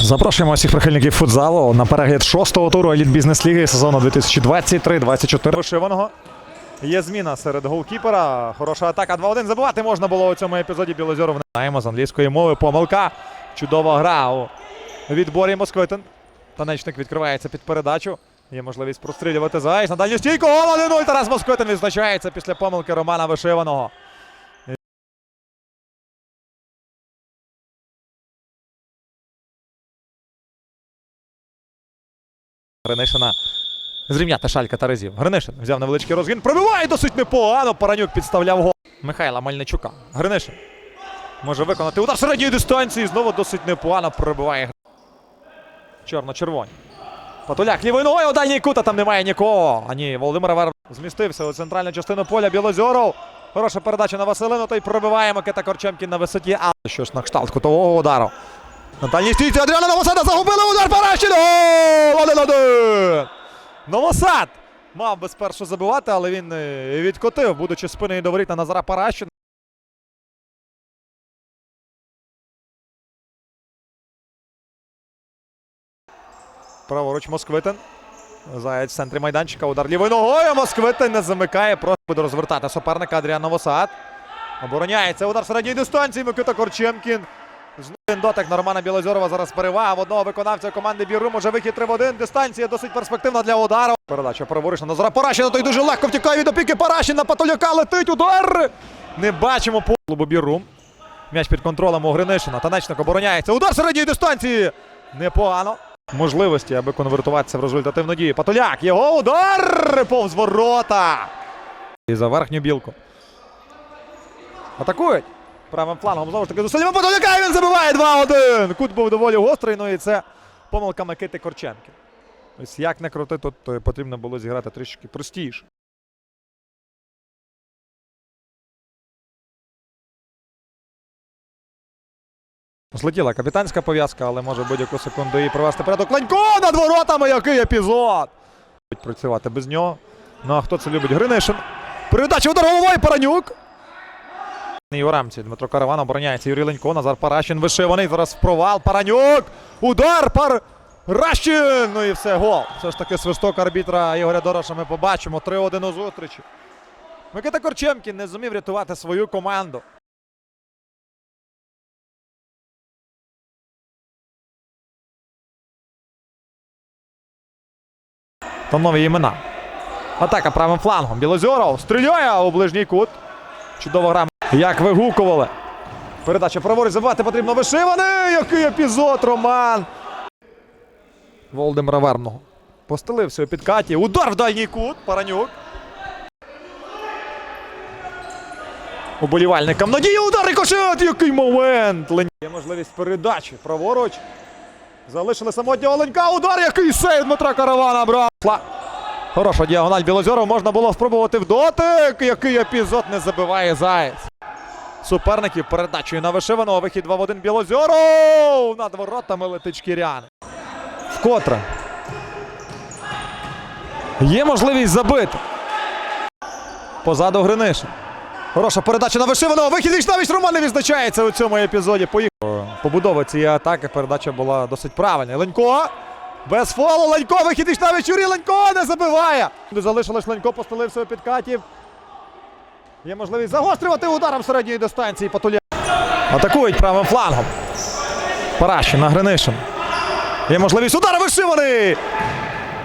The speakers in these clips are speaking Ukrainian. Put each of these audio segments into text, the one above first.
Запрошуємо всіх прихильників футзалу на перегляд шостого туру еліт бізнес-ліги сезону 2023-2024. Вишиваного. Є зміна серед голкіпера. Хороша атака 2-1. Забивати можна було у цьому епізоді Білозоров. Знаємо з англійської мови. Помилка. Чудова гра у відборі Москвитин. Танечник відкривається під передачу. Є можливість прострілювати зайць. На дальню стійку. Гол 1-0. Тарас Москвитин відзначається після помилки Романа Вишиваного. Гринишина зрівняти шалька Терезів. Гринишин взяв невеличкий розгін. Пробиває досить непогано. Паранюк підставляв гол. Михайла Мельничука. Гринишин може виконати удар середньої дистанції. Знову досить непогано пробиває. Чорно-червоні. Патуляк лівою ногою у дальній кут, а там немає нікого. А ні, Володимир Вер змістився у центральну частину поля Білозоров. Хороша передача на Василину, той пробиває Микита Корчемкін на висоті. А що ж на кшталт кутового удару. На стійці Адріана Новосада загубили удар! 1-1! Новосад мав би спершу забивати, але він е, відкотив, будучи спиною до воріт на Назара Паращина. Праворуч Москвитин. Заяць в центрі майданчика. Удар лівою ногою. Москвитин не замикає. Просто буде розвертати суперника Адріан Новосад. Обороняється. Удар середньої дистанції. Микита Корчемкін. Один дотик на Романа Білозорова. Зараз перевага в одного виконавця команди Біру. Може вихід 3 в 1. Дистанція досить перспективна для удару. Передача праворуч на Назара Паращина. Той дуже легко втікає від опіки Паращин. На Патоляка летить удар. Не бачимо по клубу Біру. М'яч під контролем у Гринишина. Танечник обороняється. Удар середньої дистанції. Непогано. Можливості, аби конвертуватися в результативну дію. Патоляк. Його удар повз ворота. І за верхню білку. Атакують. Правим флангом знову ж таки зусиллями Подоляка і він забиває 2-1. Кут був доволі гострий, ну і це помилка Микити Корченки. Ось як не крути, тут е, потрібно було зіграти трішки простіше. Злетіла капітанська пов'язка, але може будь-яку секунду її провести порядок. Ленько над воротами! Який епізод! Працювати без нього. Ну а хто це любить? Гринишин. Передача удар головою Паранюк. У рамці Дмитро Караван обороняється. Юрій Ленько, Назар Паращин вишиваний. Зараз в провал. Паранюк. Удар. Паращин. Ну і все, гол. Все ж таки свисток арбітра Ігоря Дороша ми побачимо. 3-1 у зустрічі. Микита Корчемкін не зумів рятувати свою команду. Там нові імена. Атака правим флангом. Білозоров стріляє у ближній кут. Чудова гра. Як вигукували. Передача праворуч забивати потрібно вишиваний. Який епізод, Роман. Володимира Вербного. Постелився у підкаті. Удар в дальній кут. Паранюк. Уболівальникам надія удар рикошет! Який момент! Є можливість передачі. Праворуч. Залишили самотнього Ленька. Удар, який сейв Дмитра Каравана брав. Хороша діагональ Білозоров. Можна було спробувати в дотик. Який епізод не забиває Заєць. Суперників передачею на вишиваного. Вихід 2 в 1 Білозоров. Над воротами летить шкіряни. Вкотре. Є можливість забити. Позаду Гринишин. Хороша передача на вишиваного. Вихід Вічнавіч Роман не відзначається у цьому епізоді. Поїхав. Побудова цієї атаки. Передача була досить правильна. Ленько. Без фолу. Ленько. Вихід Вічнавіч Юрій Ленько не забиває. Залишилось Ленько, постелився у підкатів. Є можливість загострювати ударом середньої дистанції. Патуля. Атакують правим флангом. Паращин на Гринишин. Є можливість удар вишиваний.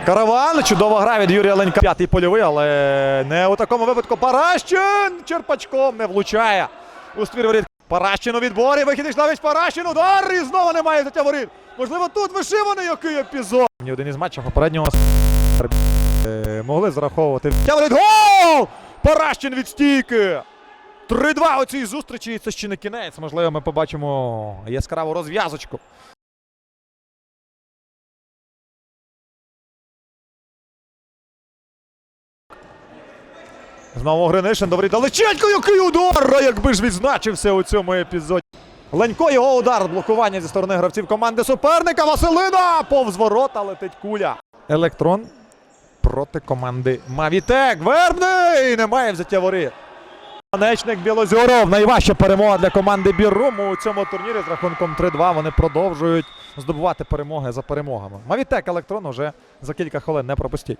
Караван. Чудова гра від Юрія Ленька. П'ятий польовий, але не у такому випадку. Паращин черпачком не влучає. У ствір воріт. Паращин у відборі. Вихід навіть Паращин. Удар. І знову немає взяття воріт. Можливо, тут вишиваний який епізод. Ні один із матчів попереднього е, могли зараховувати. Взяття воріт. Гол! Паращин від стійки. 3-2 у цій зустрічі. Це ще не кінець. Можливо, ми побачимо яскраву розв'язочку. Знову Гринишин, добрий далеченько, який удар! Якби ж відзначився у цьому епізоді. Ленько його удар, блокування зі сторони гравців команди суперника. Василина! Повз ворота летить куля. Електрон проти команди Мавітек. Вербний! Немає взяття вори. Конечник Білозіров. Найважча перемога для команди Біррум у цьому турнірі з рахунком 3-2. Вони продовжують здобувати перемоги за перемогами. Мавітек електрон уже за кілька хвилин не пропустіть.